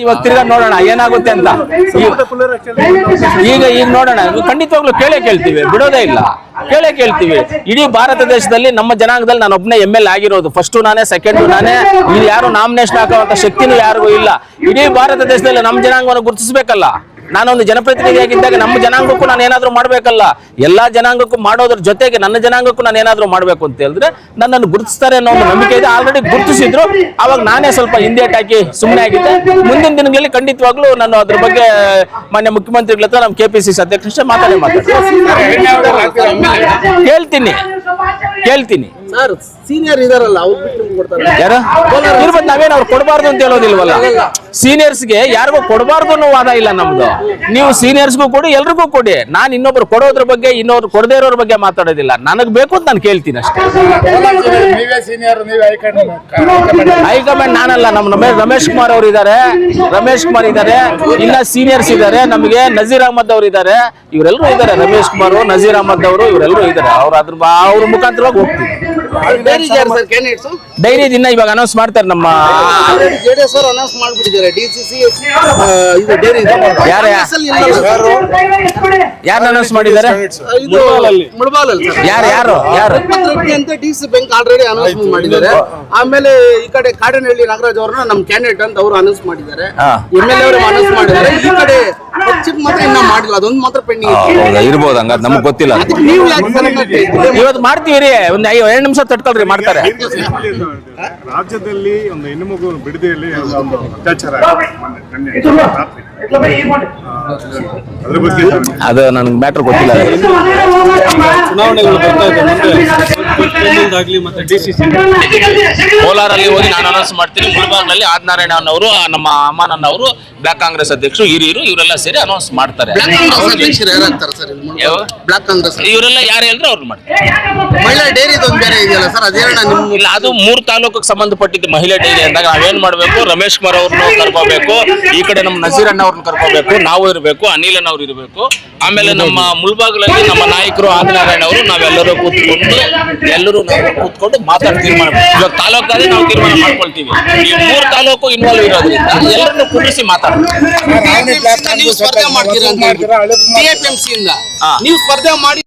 ಇವಾಗ ತಿರ್ಗಾ ನೋಡೋಣ ಏನಾಗುತ್ತೆ ಅಂತ. ಈಗ ಈಗ ನೋಡೋಣ. ಖಂಡಿತವಾಗ್ಲೂ ಕೇಳೇ ಕೇಳ್ತೀವಿ ಬಿಡೋದೇ ಇಲ್ಲ. ಕೇಳೇ ಕೇಳ್ತೀವಿ. ಇಡೀ ಭಾರತ ದೇಶದಲ್ಲಿ ನಮ್ಮ ಜನಾಂಗದಲ್ಲಿ ನಾನು ಒಬ್ಬನೇ ಎಂ ಎಲ್ ಆಗಿರೋದು. ಫಸ್ಟ್ ನಾನೇ ಸೆಕೆಂಡ್ ನಾನೇ. ಇಲ್ಲಿ ಯಾರು ನಾಮಿನೇಷನ್ ಹಾಕುವಂತ ಶಕ್ತಿನೂ ಯಾರಿಗೂ ಇಲ್ಲ. ಇಡೀ ಭಾರತ ದೇಶದಲ್ಲಿ ನಮ್ಮ ಜನಾಂಗವನ್ನು ಗುರುತಿಸಬೇಕಲ್ಲ. ನಾನೊಂದು ಜನಪ್ರತಿನಿಧಿಯಾಗಿದ್ದಾಗ ನಮ್ಮ ಜನಾಂಗಕ್ಕೂ ನಾನು ಏನಾದರೂ ಮಾಡಬೇಕಲ್ಲ ಎಲ್ಲಾ ಜನಾಂಗಕ್ಕೂ ಮಾಡೋದ್ರ ಜೊತೆಗೆ ನನ್ನ ಜನಾಂಗಕ್ಕೂ ನಾನು ಏನಾದರೂ ಮಾಡಬೇಕು ಅಂತ ಹೇಳಿದ್ರೆ ನನ್ನನ್ನು ಗುರುತಿಸ್ತಾರೆ ಅನ್ನೋ ಒಂದು ನಂಬಿಕೆ ಇದೆ. ಆಲ್ರೆಡಿ ಗುರುತಿಸಿದ್ರು. ಅವಾಗ ನಾನೇ ಸ್ವಲ್ಪ ಹಿಂದೇಟ್ ಹಾಕಿ ಸುಮ್ಮನೆ ಆಗಿದ್ದೆ. ಮುಂದಿನ ದಿನಗಳಲ್ಲಿ ಖಂಡಿತವಾಗ್ಲೂ ನಾನು ಅದ್ರ ಬಗ್ಗೆ ಮಾನ್ಯ ಮುಖ್ಯಮಂತ್ರಿಗಳ ಹತ್ರ ನಮ್ಮ ಸಿ ಅಧ್ಯಕ್ಷ ಮಾತಾಡೇ ಮಾತಾಡ್ತೀನಿ. ಕೇಳ್ತೀನಿ ಕೇಳ್ತೀನಿ ಸರ್ ಸೀನಿಯರ್ ಇದಾರಲ್ಲ ಅವ್ರು ಯಾರ? ಇರ್ಬೋದು ನಾವೇನು ಅವ್ರು ಕೊಡಬಾರ್ದು ಅಂತ ಹೇಳೋದಿಲ್ವಲ್ಲ? ಸೀನಿಯರ್ಸ್ಗೆ ಯಾರಿಗೂ ಕೊಡಬಾರ್ದು ಅನ್ನೋ ವಾದ ಇಲ್ಲ ನಮ್ದು. ನೀವು ಸೀನಿಯರ್ಸ್ಗೂ ಕೊಡಿ ಎಲ್ರಿಗೂ ಕೊಡಿ. ನಾನು ಇನ್ನೊಬ್ರು ಕೊಡೋದ್ರ ಬಗ್ಗೆ ಇನ್ನೊಬ್ರು ಕೊಡದೇ ಇರೋರ ಬಗ್ಗೆ ಮಾತಾಡೋದಿಲ್ಲ. ನನಗೆ ಬೇಕು ಅಂತ ನಾನು ಕೇಳ್ತೀನಿ ಅಷ್ಟೇ. ಹೈಕಮಾಂಡ್ ನಾನಲ್ಲ ನಮ್ಮ ರಮೇಶ್ ರಮೇಶ್ ಕುಮಾರ್ ಅವರು ಇದ್ದಾರೆ ರಮೇಶ್ ಕುಮಾರ್ ಇದ್ದಾರೆ ಇನ್ನ ಸೀನಿಯರ್ಸ್ ಇದ್ದಾರೆ ನಮಗೆ ನಜೀರ್ ಅಹಮದ್ ಅವರು ಇದ್ದಾರೆ ಇವರೆಲ್ಲರೂ ಇದ್ದಾರೆ ರಮೇಶ್ ಕುಮಾರ್ ನಜೀರ್ ಅಹಮದ್ ಅವರು ಇವರೆಲ್ಲರೂ ಇದ್ದಾರೆ ಅವ್ರ ಅದ್ರ ಬಾ- ಅವ್ರ ಮುಖಾಂತರವಾಗಿ ಹೋಗ್ತೀವಿ ಡೈರಿ ದಿನ ಇವಾಗ ಅನೌನ್ಸ್ ಮಾಡ್ತಾರೆ ನಮ್ಮ ಆಲ್ರೆಡಿ ಜೆಡಿಎಸ್ ಅವರು ಅನೌನ್ಸ್ ಮಾಡ್ಬಿಟ್ಟಿದ್ದಾರೆ. ಡಿಸಿಸಿ ಇದು ಡೈರಿ ಯಾರು? ಯಾರು? ಅನೌನ್ಸ್ ಮಾಡಿದ್ದಾರೆ? ಯಾರು ಯಾರು ಯಾರು? ಅಂತ ಡಿಸಿ ಬ್ಯಾಂಕ್ ಆಲ್ರೆಡಿ ಅನೌನ್ಸ್ ಮಾಡಿದ್ದಾರೆ. ಆಮೇಲೆ ಈ ಕಡೆ ಕಾಡನಹಳ್ಳಿ ನಾಗರಾಜ್ ಅವ್ರನ್ನ ನಮ್ ಕ್ಯಾಂಡಿಡೇಟ್ ಅಂತ ಅವರು ಅನೌನ್ಸ್ ಮಾಡಿದ್ದಾರೆ. ಎಂಎಲ್ಎ ಎಂ ಎಲ್ ಅವರು ಅನೌನ್ಸ್ ಮಾಡಿದ್ದಾರೆ. ಈ ಕಡೆ ಪಕ್ಷಕ್ಕೆ ಮಾತ್ರ ಇನ್ನ ಮಾಡಿಲ್ಲ ಅದೊಂದು ಮಾತ್ರ ಪೆಂಡಿಂಗ್ ಇದೆ ಇರ್ಬೋದು ಹಂಗಾದ್ರೆ ನಮ್ಗೆ ಗೊತ್ತಿಲ್ಲ. ನೀವು ಯಾಕೆ ಸಡನ್ ಆಗಿ ಇವತ್ತು ಮಾಡ್ತೀವಿ ರೀ ಒಂದ್ ಐ- ಎರಡು ನಿಮಿಷ ತಡ್ಕೊಳ್ರಿ ಮಾಡ್ತಾರೆ. ರಾಜ್ಯದಲ್ಲಿ ಒಂದು ಹೆಣ್ಣು ಮಗು ಬಿಡದೆಯಲ್ಲಿ ಒಂದು ಅತ್ಯಾಚಾರ ಆಗಿದೆ. ಮೊನ್ನೆ ನಿನ್ನೆ ರಾತ್ರಿ. ಅದು ನನ್ಗೆ ಮ್ಯಾಟ್ರ್ ಗೊತ್ತಿಲ್ಲ. ಕೋಲಾರಲ್ಲಿ ಹೋಗಿ ನಾನು ಅನೌನ್ಸ್ ಮಾಡ್ತೀನಿ. ಗುಲ್ಬರ್ಗ್ನಲ್ಲಿ ಆದಿನಾರಾಯಣ ಅವರು ನಮ್ಮ ಅಮ್ಮನನ್ನ ಅವರು ಬ್ಲಾಕ್ ಕಾಂಗ್ರೆಸ್ ಅಧ್ಯಕ್ಷರು ಹಿರಿಯರು ಇವರೆಲ್ಲ ಸೇರಿ ಅನೌನ್ಸ್ ಮಾಡ್ತಾರೆ. ಇವರೆಲ್ಲ ಯಾರು ಹೇಳಿದ್ರು ಅವ್ರು ಮಾಡ್ತಾರೆ. ಮಹಿಳಾ ಡೈರಿ ಒಂದು ಬೇರೆ ಇದೆಯಲ್ಲ ಸರ್ ಅದೇನ ನಿಮ್ ಇಲ್ಲ ಅದು ಮೂರ್ ತಾಲೂಕಿಗೆ ಸಂಬಂಧಪಟ್ಟಿದ್ದು ಮಹಿಳಾ ಡೈರಿ ಅಂದಾಗ ನಾವೇನ್ ಮಾಡ್ಬೇಕು? ರಮೇಶ್ ಕುಮಾರ್ ಅವ್ರನ್ನ ಕರ್ಕೋಬೇಕು. ಈ ಕಡೆ ನಮ್ಮ ನಜೀರ್ ಅಣ್ಣ ಅವ್ರನ್ನ ಕರ್ಕೋಬೇಕು ನಾವು ಇರಬೇಕು ಅನಿಲನ್ ಅವ್ರು ಇರಬೇಕು. ಆಮೇಲೆ ನಮ್ಮ ಮುಳ್ಬಾಗ್ಲಲ್ಲಿ ನಮ್ಮ ನಾಯಕರು ಆದಿನಾರಾಯಣ ಅವರು ನಾವೆಲ್ಲರೂ ಕೂತ್ಕೊಂಡು ಎಲ್ಲರೂ ನಾವು ಕೂತ್ಕೊಂಡು ಮಾತಾಡಿ ತೀರ್ಮಾನ ಇವಾಗ ತಾಲೂಕಾದ್ರೆ ನಾವು ತೀರ್ಮಾನ ಮಾಡ್ಕೊಳ್ತೀವಿ. ಈ ಮೂರು ತಾಲೂಕು ಇನ್ವಾಲ್ವ್ ಇರೋದ್ರಿಂದ ಎಲ್ಲರನ್ನು ಕೂರಿಸಿ ಮಾತಾಡ್ತೀವಿ. ನೀವು ಸ್ಪರ್ಧೆ ಮಾಡ್ತೀರಾ. ನೀವು ಸ್ಪರ್ಧೆ ಮಾಡಿ